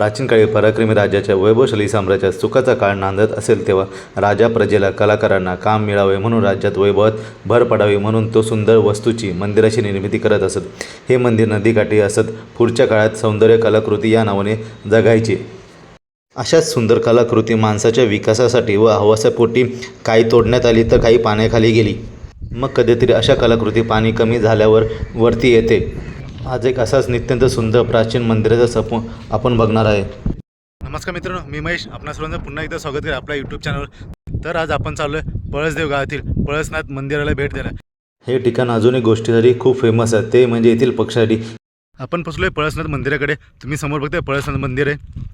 प्राचीन काळी पराक्रमी राजाच्या वैभवशाली साम्राज्यात सुखाचा काळ नांदत असेल तेव्हा राजा प्रजेला कलाकारांना काम मिळावे म्हणून राज्यात वैभवात भर पडावी म्हणून तो सुंदर वस्तूची मंदिराची निर्मिती करत असत. हे मंदिर नदीकाठी असत. पुढच्या काळात सौंदर्य कलाकृती या नावाने जगायचे. अशाच सुंदर कलाकृती माणसाच्या विकासासाठी व हवासापोटी काही तोडण्यात आली तर काही पाण्याखाली गेली. मग कधीतरी अशा कलाकृती पाणी कमी झाल्यावर वरती येते. आज एक असाच नित्यंत सुंदर प्राचीन मंदिराचा सपो आपण बघणार आहे. नमस्कार मित्रांनो मी महेश. आपणा सर्वांचं पुन्हा एकदा स्वागत करेन आपल्या यूट्यूब चॅनलवर तर आज आपण चाललो आहे पळसदेव गावातील पळसनाथ मंदिराला भेट द्यायला. हे ठिकाण अजून एक गोष्टीसाठी खूप फेमस आहे ते म्हणजे येथील पक्षासाठी. आपण पोचलो आहे पळसनाथ मंदिराकडे. तुम्ही समोर बघताय पळसनाथ मंदिर आहे.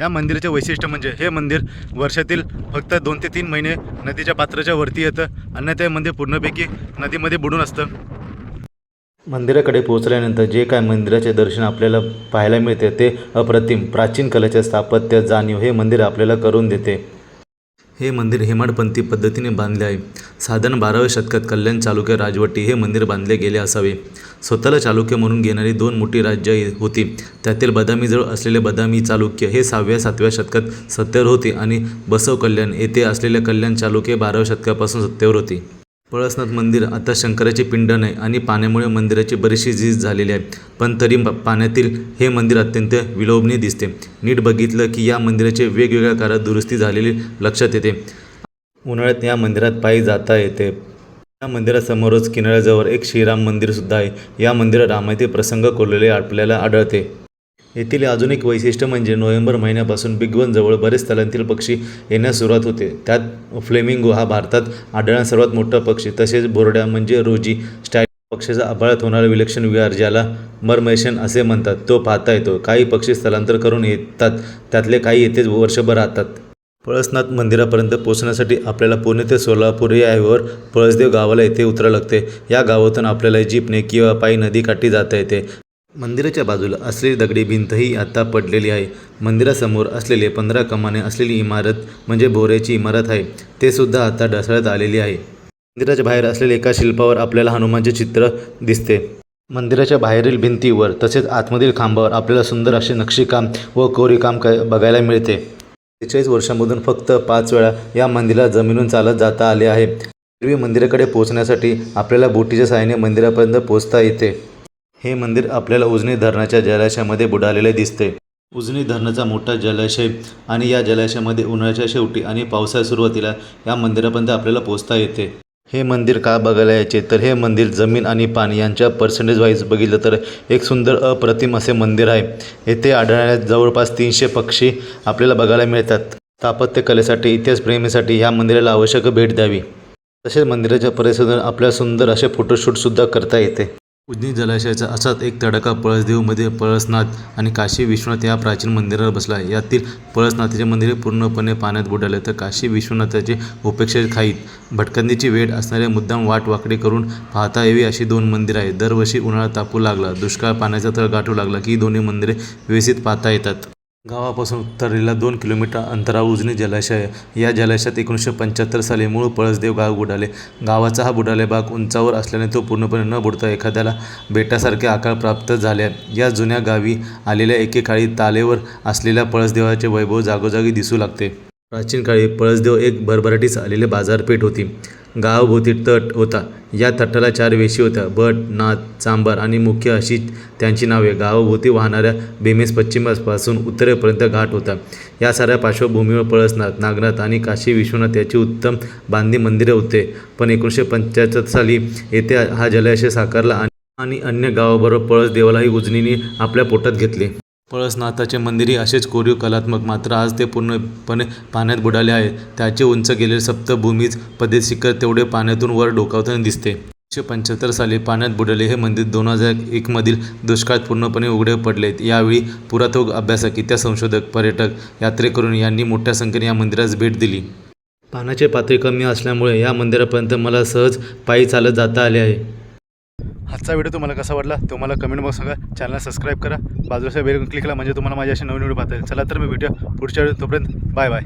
या मंदिराचे वैशिष्ट्य म्हणजे हे मंदिर वर्षातील फक्त दोन ते तीन महिने नदीच्या पात्राच्या वरती येतं. आणि ते मंदिर पूर्णपैकी नदीमध्ये बुडून असतं. मंदिराकडे पोहोचल्यानंतर जे काय मंदिराचे दर्शन आपल्याला पाहायला मिळते ते अप्रतिम. प्राचीन कलेचे स्थापत्य जाणीव हे मंदिर आपल्याला करून देते. हे मंदिर हेमाडपंथी पद्धतीने बांधले आहे. साधारण बाराव्या शतकात कल्याण चालुक्य राजवटी हे मंदिर बांधले गेले असावे. स्वतःला चालुक्य म्हणून घेणारी दोन मोठी राज्य होती. त्यातील बदामीजवळ असलेले बदामी चालुक्य हे सहाव्या सातव्या शतकात सत्तेवर होते आणि बसव कल्याण येथे असलेले कल्याण चालुक्य बाराव्या शतकापासून सत्तेवर होती. पळसनाथ मंदिर आता शंकराचे पिंड नाही आणि पाण्यामुळे मंदिराची बरीचशी झीज झालेली आहे. पण तरी पाण्यातील हे मंदिर अत्यंत विलोभनीय दिसते. नीट बघितलं की या मंदिराचे वेगवेगळ्या काळात दुरुस्ती झालेली लक्षात येते. उन्हाळ्यात या मंदिरात पायी जाता येते. या मंदिरासमोरच किनाऱ्याजवळ एक श्रीराम मंदिरसुद्धा आहे. या मंदिरात रामायती प्रसंग कोरलेले आपल्याला आढळते. येथील अजून एक वैशिष्ट्य म्हणजे नोव्हेंबर महिन्यापासून बिग जवळ बरेच स्थलांतील पक्षी येण्यास सुरुवात होते. त्यात फ्लेमिंगो हा भारतात आढळणारा सर्वात मोठा पक्षी. तसेच बोरड्या म्हणजे रोजी स्टाईल पक्षाचा अभाळात होणारा विलक्षण विहार ज्याला मरमेशन असे म्हणतात. तो पाहता येतो. काही पक्षी स्थलांतर करून येतात. त्यातले काही येथेच वर्षभर राहतात. पळसनाथ मंदिरापर्यंत पोहोचण्यासाठी आपल्याला पुणे ते सोलापूर या हायवेवर पळसदेव गावाला येथे उतरावं लागते. या गावातून आपल्याला जीपने किंवा पायी नदीकाठी जाता येते. मंदिराच्या बाजूला असलेली दगडी भिंतही आता पडलेली आहे. मंदिरासमोर असलेले पंधरा कमाने असलेली इमारत म्हणजे भोऱ्याची इमारत आहे. ते सुद्धा आता ढासळत आलेली आहे. मंदिराच्या बाहेर असलेल्या एका शिल्पावर आपल्याला हनुमानचे चित्र दिसते. मंदिराच्या बाहेरील भिंतीवर तसेच आतमधील खांबावर आपल्याला सुंदर असे नक्षीकाम व कोरीकाम क बघायला मिळते. बेचाळीस वर्षांमधून फक्त पाच वेळा या मंदिराला जमिनून चालत जाता आले आहे. पूर्वी मंदिराकडे पोहोचण्यासाठी आपल्याला बोटीच्या सहाय्याने मंदिरापर्यंत पोहोचता येते. हे मंदिर आपल्याला उजनी धरणाच्या जलाशयामध्ये बुडालेले दिसते. उजनी धरणाचा मोठा जलाशय आणि या जलाशयामध्ये उन्हाळ्याच्या शेवटी आणि पावसाळ्या सुरुवातीला या मंदिरापर्यंत आपल्याला पोहोचता येते. हे मंदिर का बघायला यायचे? तर हे मंदिर जमीन आणि पाणी यांच्या पर्सेंटेज वाईज बघितलं तर एक सुंदर अप्रतिम असे मंदिर आहे. येथे आढळणाऱ्या जवळपास तीनशे पक्षी आपल्याला बघायला मिळतात. स्थापत्य कलेसाठी इतिहास प्रेमीसाठी या मंदिराला आवश्यक भेट द्यावी. तसेच मंदिराच्या परिसरात आपल्याला सुंदर असे फोटोशूटसुद्धा करता येते. उजनी जलाशयाचा असाच एक तडाखा पळसदेवमध्ये पळसनाथ आणि काशी विश्वनाथ या प्राचीन मंदिरावर बसला आहे. यातील पळसनाथाचे मंदिर पूर्णपणे पाण्यात बुडाले. तर काशी विश्वनाथाचे उपेक्षा खाईत भटकंदीची वेळ असणाऱ्या मुद्दाम वाट वाकडी करून पाहता यावी अशी दोन मंदिरं आहेत. दरवर्षी उन्हाळा तापू लागला. दुष्काळ पाण्याचा तळ गाठू लागला की दोन्ही मंदिरे व्यवस्थित पाहता येतात. गावापासून उत्तरेला दोन किलोमीटर अंतरावर उजनी जलाशय. आहे. या जलाशयात एकोणीसशे पंच्याहत्तर साली मूळ पळसदेव गाव बुडाले. गावाचा हा बुडाले भाग उंचावर असल्याने तो पूर्णपणे न बुडता एखाद्याला बेटासारखे आकार प्राप्त झाले. या जुन्या गावी आलेल्या एकेकाळी तालेवर असलेल्या पळसदेवाचे वैभव जागोजागी दिसू लागते. प्राचीन काळी पळसदेव एक भरभराटीस आलेली बाजारपेठ होती. गावाभोवती तट होता. या तटाला चार वेशी होत्या. भट नाथ चांबार आणि मुख्य अशी त्यांची नावे. गावाभोवती वाहणाऱ्या भीमेस पश्चिमापासून उत्तरेपर्यंत घाट होता. या साऱ्या पार्श्वभूमीवर पळसनाथ नागनाथ आणि काशी विश्वनाथ याची उत्तम बांधणी मंदिरे होते. पण एकोणीसशे पंच्याहत्तर साली येथे हा जलाशय साकारला आणि आणि अन्य गावाबरोबर पळस देवालाही उजनीने आपल्या पोटात घेतले. पळसनाथाचे मंदिरही असेच कोरीव कलात्मक. मात्र आज ते पूर्णपणे पाण्यात बुडाले आहे. त्याचे उंच गेलेले सप्तभूमीज पदे शिखर तेवढे पाण्यातून वर डोकावताना दिसते. एकशे पंच्याहत्तर साली पाण्यात बुडाले हे मंदिर दोन हजार एकमधील दुष्काळात पूर्णपणे उघडे पडले यावेळी पुरातत्व अभ्यासक इतिहास संशोधक पर्यटक यात्रेकरून यांनी मोठ्या संख्येने या मंदिरास भेट दिली. पाण्याची पातळी कमी असल्यामुळे या मंदिरापर्यंत मला सहज पायी चालत जाता आले आहे. आजचा व्हिडिओ तुम्हाला कसा वाटला तुम्हाला कमेंट बॉक्स सांगा. चॅनल सबस्क्राईब करा. बाजूच्या बेल क्लिक करा म्हणजे तुम्हाला माझ्या अशी नवीन व्हिडिओ पाहता येईल. चला तर मी भेटूया पुढच्या व्हिडिओ तोपर्यंत बाय बाय